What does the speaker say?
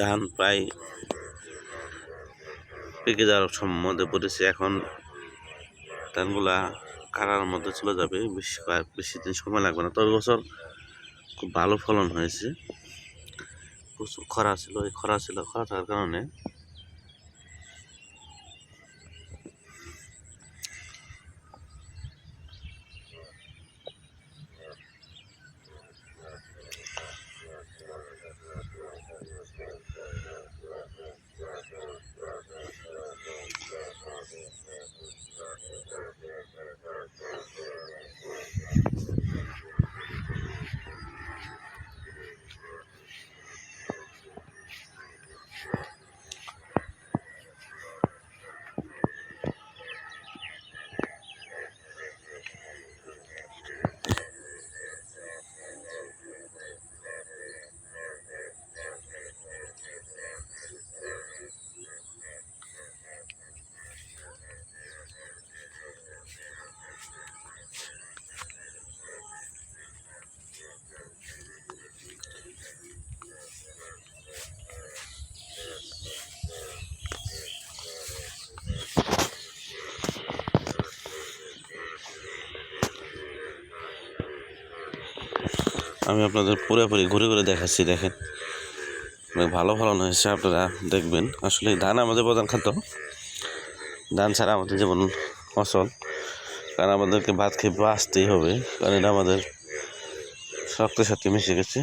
ধান প্রায় পেকে যাওয়ার সম্বন্ধে পড়েছে এখন ধানগুলা কারার মধ্যে চলে যাবে, বেশি বেশি দিন সময় লাগবে না। তবে বছর খুব ভালো ফলন হয়েছে। প্রচুর খরা ছিল, এই খরা ছিল, খরা থাকার কারণে আমি আপনাদের পুরোপুরি ঘুরে ঘুরে দেখাচ্ছি, দেখেন। ভালো ফলন হয়েছে, আপনারা দেখবেন। আসলে ধান আমাদের প্রধান খাদ্য। ধান ছাড়া আমাদের যেমন ফসল কারণ আমাদেরকে ভাত খেয়ে বাঁচতেই হবে। কারণ এটা আমাদের শক্তির সাথে মিশে গেছে।